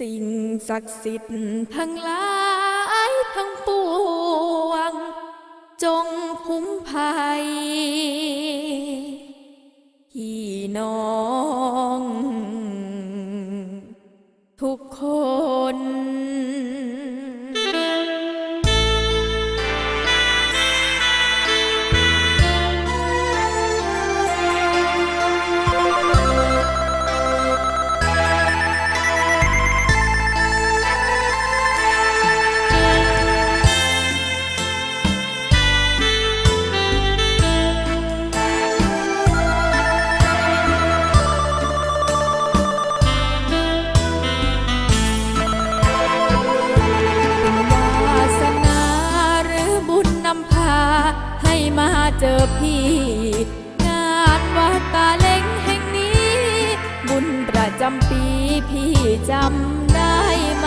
สิ่งศักดิ์สิทธิ์ทั้งหลายทั้งปวง จงคุ้มภัยพี่น้อง ทุกคน เจอพี่งานวัดตาเล็งแห่งนี้ บุญประจำปีพี่จำได้ไหม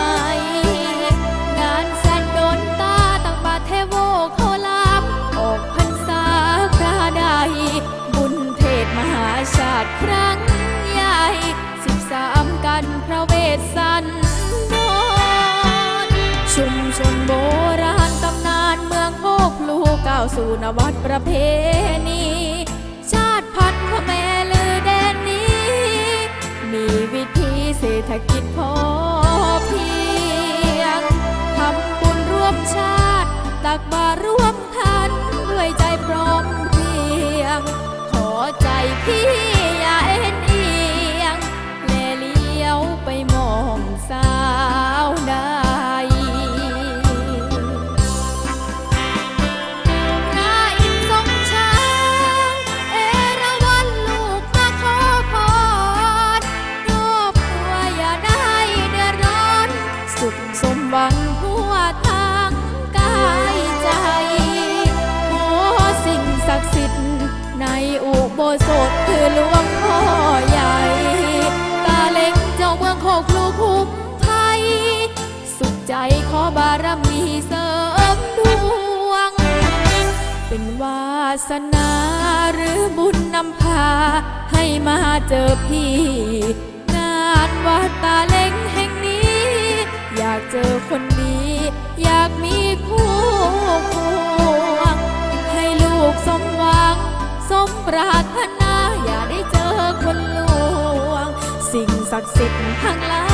สู่นวัดประเพณี ชาติพันธุ์ขแม่ลือแดนนี้ มีวิธีเศรษฐกิจพอเพียงทำบุญร่วมชาติ ตักบาตรร่วมทันด้วยใจพร้อมเพรียง ขอใจพี่ ขใจขอบารมีเสริมดวง เป็นวาสนาหรือบุญนำพา ให้มาเจอพี่งานวัดตาเล็งแห่งนี้ อยากเจอคนดีอยากมีคู่ควงให้ลูกสมหวัง สมปรารถนา อย่าได้เจอคนลวง สิ่งศักดิ์สิทธิ์ทั้งหลาย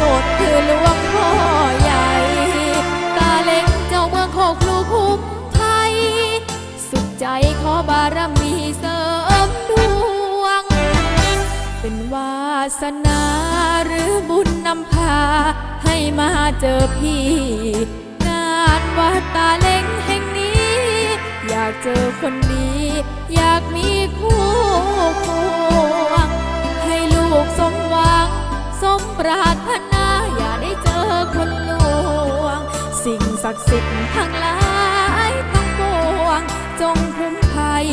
สถคือหลวงพ่อใหญ่ ตาเล็งเจ้าเมืองโคกลูคุ้มภัยสุขใจขอบารมีเสริมดวง เป็นวาสนาหรือบุญนำพา ให้มาเจอพี่ งานวัดตาเล็งแห่งนี้ อยากเจอคนดีอยากมีคู่ควงให้ลูกสมหวัง สมปรารถนาอย่าได้เจอคนลวง สิ่งศักดิ์สิทธิ์ทั้งหลายทั้งปวง จงคุ้มภัย